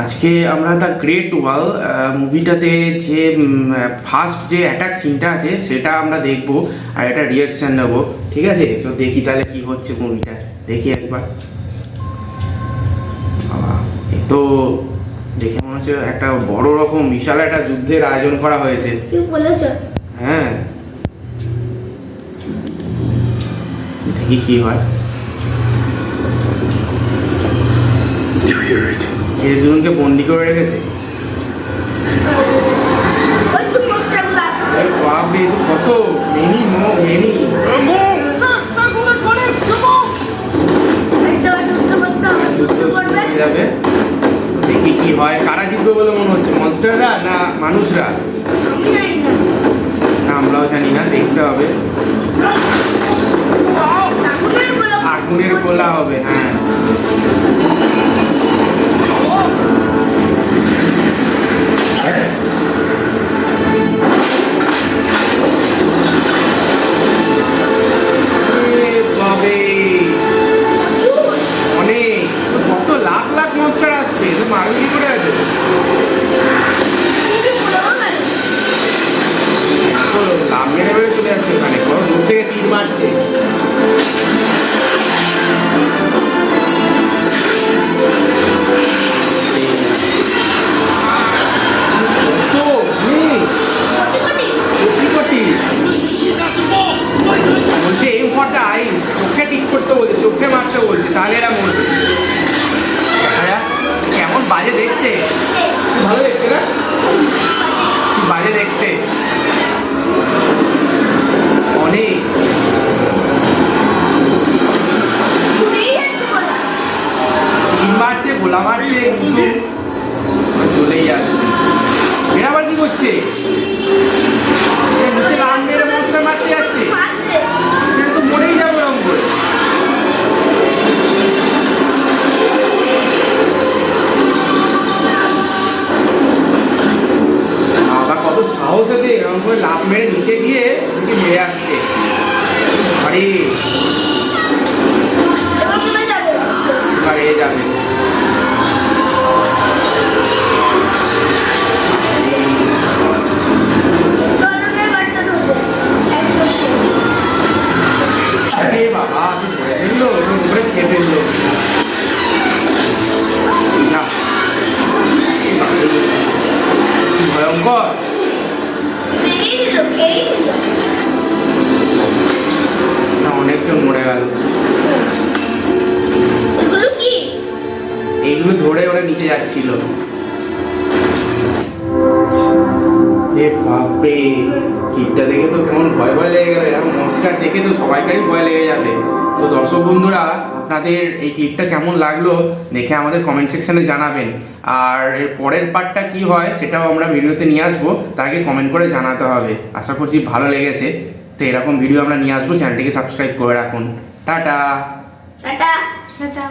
আজকে আমরা the great ওয়াল মুভিটাতে যে ফার্স্ট যে অ্যাটাক সিনটা আছে সেটা আমরা দেখব আর একটা রিয়াকশন নেব। ঠিক আছে? তো দেখি তাহলে কি হচ্ছে মুভিটা দেখি একবার। তো দেখে মনে হচ্ছে একটা বড় রকম বিশাল একটা যুদ্ধের আয়োজন করা হয়েছে। হ্যাঁ। দেখি কি হয়। দুজনকে বন্দি করে রেখেছে। বাপরে তো কত? Many more many. যাবে। দেখি কি হয়। কারা জিতবে বলে মনে হচ্ছে? মনস্টাররা না মানুষরা? না আমরাও জানি না দেখতে হবে। আগুনের গোলা হবে হ্যাঁ। ফর দ্য আইস চোখে ঠিক করতে বলছে চোখে মারতে বলছে তাহলে এরা মরবে। দেখা কেমন বাজে দেখতে। ভালো দেখতে না? বাজে দেখতে। অনেক। মারছে গোলা মারছে চলেই আসছে। এরা আবার কি করছে? করে লাভ মেরে নিচে গিয়ে মেরে আসছে। আরে এইগুলো ধরে ওরা নিচে যাচ্ছিল। বাপরে কিটটা দেখে তো কেমন ভয় ভয় লেগে গেল। এরকম মনস্টার দেখে তো সবাইকারই ভয় লেগে যাবে। তো দর্শক বন্ধুরা, আপনাদের এই ক্লিপটা কেমন লাগল দেখে আমাদের কমেন্ট সেকশনে জানাবেন। আর এর পরের পার্টটা কি হয় সেটাও আমরা ভিডিওতে নিয়ে আসব। তার আগে কমেন্ট করে জানাতে হবে। আশা করছি ভালো লেগেছে। তো এরকম ভিডিও আমরা নিয়ে আসব। চ্যানেলটিকে সাবস্ক্রাইব করে রাখুন। টাটা! টাটা! টাটা!